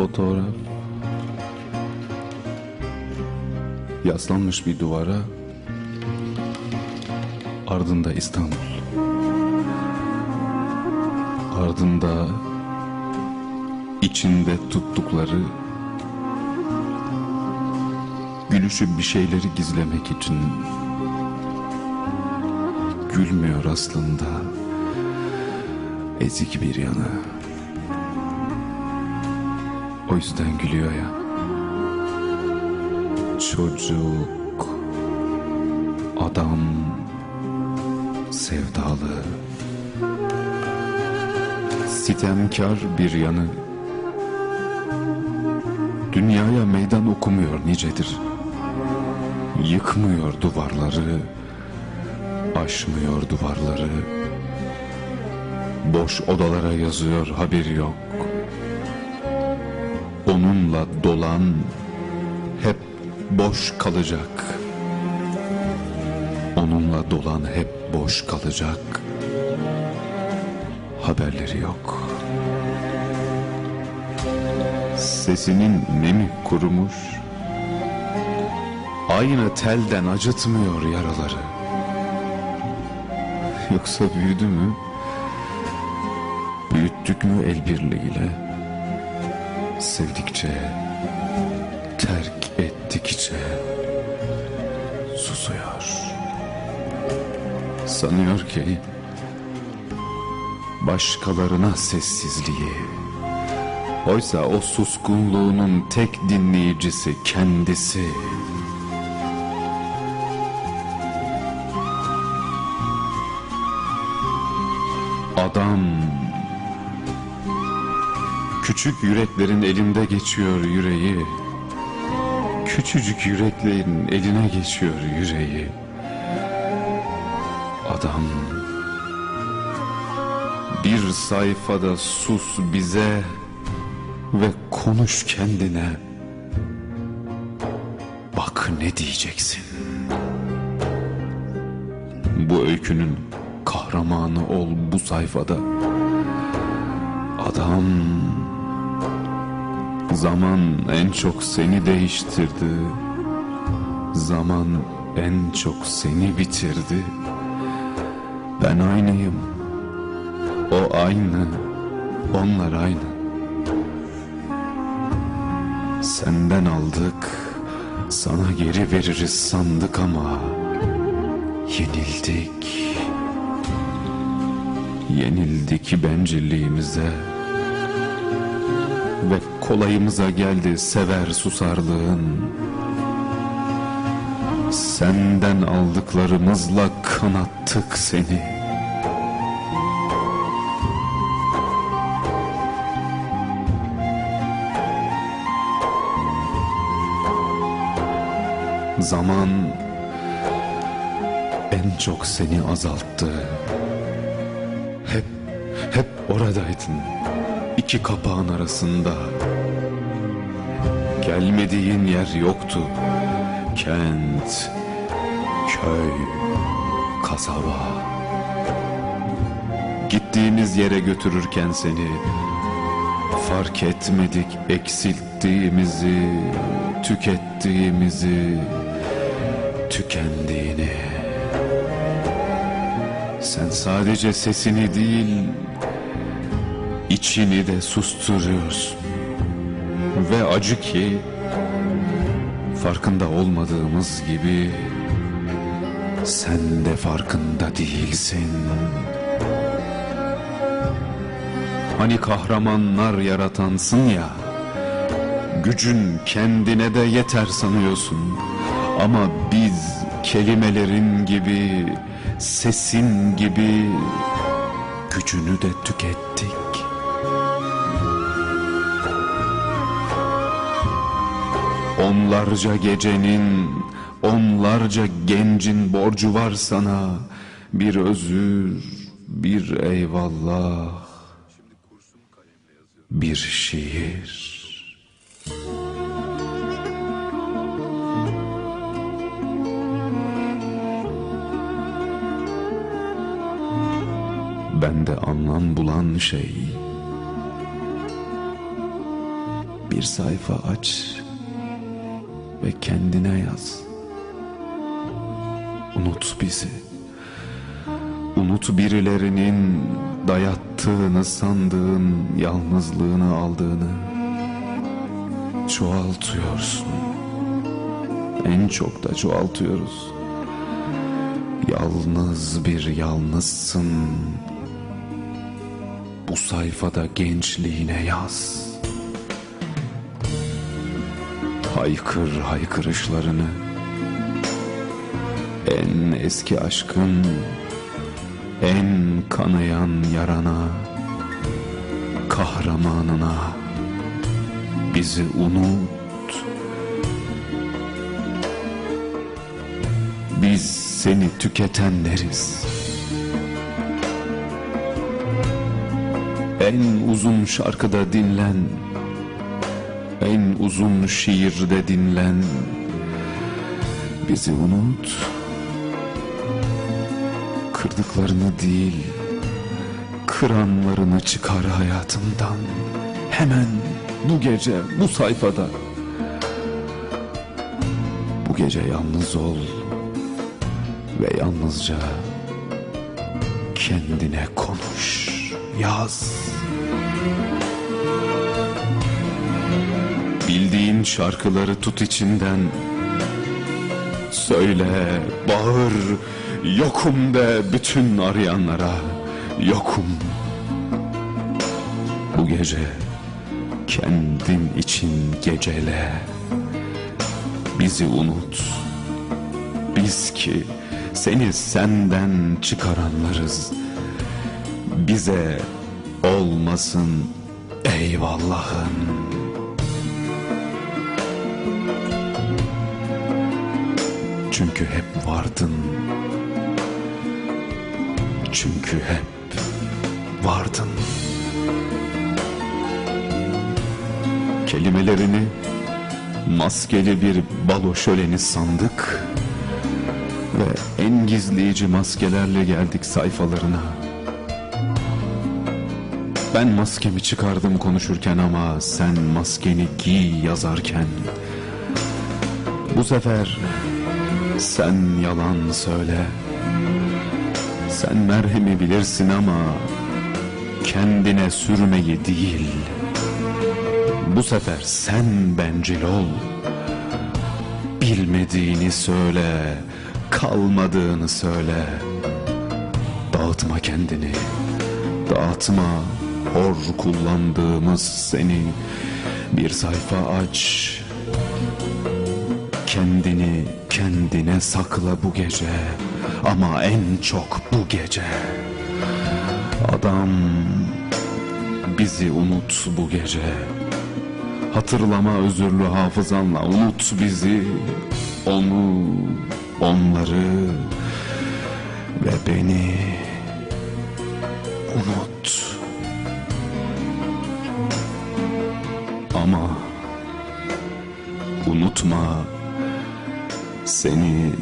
fotoğraf. Yaslanmış bir duvara. Ardında İstanbul. Ardında içinde tuttukları gülüşü bir şeyleri gizlemek için gülmüyor aslında ezik bir yana. O yüzden gülüyor ya. Çocuk, adam, sevdalı, sitemkar bir yanı. Dünyaya meydan okumuyor nicedir. Yıkmıyor duvarları, aşmıyor duvarları. Boş odalara yazıyor haberi yok. Onunla dolan hep boş kalacak. Onunla dolan hep boş kalacak. Haberleri yok. Sesinin nemi kurumuş. Aynı telden acıtmıyor yaraları. Yoksa büyüdü mü? Büyüttük mü el birliğiyle? Sevdikçe, terk ettikçe susuyor. Sanıyor ki başkalarına sessizliği. Oysa o suskunluğunun tek dinleyicisi kendisi. Adam Küçük yüreklerin elinde geçiyor yüreği. Küçücük yüreklerin eline geçiyor yüreği. Adam bir sayfada sus bize ve konuş kendine. Bak ne diyeceksin. Bu öykünün kahramanı ol bu sayfada. Adam Zaman en çok seni değiştirdi. Zaman en çok seni bitirdi. Ben aynıyım. O aynı. Onlar aynı. Senden aldık. Sana geri veririz sandık ama yenildik. Yenildik bencilliğimize ve kolayımıza geldi sever susarlığın. Senden aldıklarımızla kanattık seni. Zaman en çok seni azalttı. Hep, hep oradaydın iki kapağın arasında. Gelmediğin yer yoktu. Kent, köy, kasaba. Gittiğimiz yere götürürken seni Fark etmedik eksilttiğimizi Tükettiğimizi Tükendiğini. Sen sadece sesini değil içini de susturuyorsun. Ve acı ki farkında olmadığımız gibi sen de farkında değilsin. Hani kahramanlar yaratansın ya, gücün kendine de yeter sanıyorsun. Ama biz kelimelerin gibi, sesin gibi gücünü de tükettik. Onlarca gecenin, onlarca gencin borcu var sana. Bir özür, bir eyvallah, bir şiir. Bende anlam bulan şey Bir sayfa aç ve kendine yaz. Unut bizi. Unut birilerinin dayattığını sandığın yalnızlığını aldığını. Çoğaltıyorsun. En çok da çoğaltıyoruz. Yalnız bir yalnızsın. Bu sayfada gençliğine yaz. Haykır haykırışlarını. En eski aşkın, en kanayan yarana, kahramanına bizi unut. Biz seni tüketenleriz. En uzun şarkıda dinlen, en uzun şiirde dinlen. Bizi unut. Kırdıklarını değil, kıranlarını çıkar hayatımdan. Hemen bu gece, bu sayfada. Bu gece yalnız ol ve yalnızca kendine konuş, yaz. Şarkıları tut içinden. Söyle, bağır, yokum de bütün arayanlara, yokum. Bu gece kendin için gecele. Bizi unut. Biz ki seni senden çıkaranlarız. Bize olmasın eyvallahın. Çünkü hep vardın. Çünkü hep vardın. Kelimelerini maskeli bir balo şöleni sandık ve en gizleyici maskelerle geldik sayfalarına. Ben maskemi çıkardım konuşurken ama sen maskeni giy yazarken. Bu sefer sen yalan söyle. Sen merhemi bilirsin ama kendine sürmeyi değil. Bu sefer sen bencil ol. Bilmediğini söyle, kalmadığını söyle. Dağıtma kendini, dağıtma hor kullandığımız seni. Bir sayfa aç, kendini kendine sakla bu gece ama en çok bu gece. Adam bizi unut bu gece. Hatırlama özürlü hafızanla unut bizi, onu, onları ve beni unut. Ama unutma seni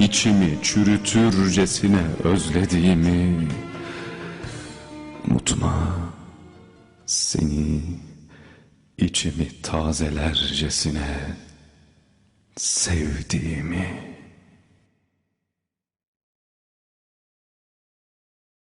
içimi çürütürcesine özlediğimi unutma. Seni içimi tazelercesine sevdiğimi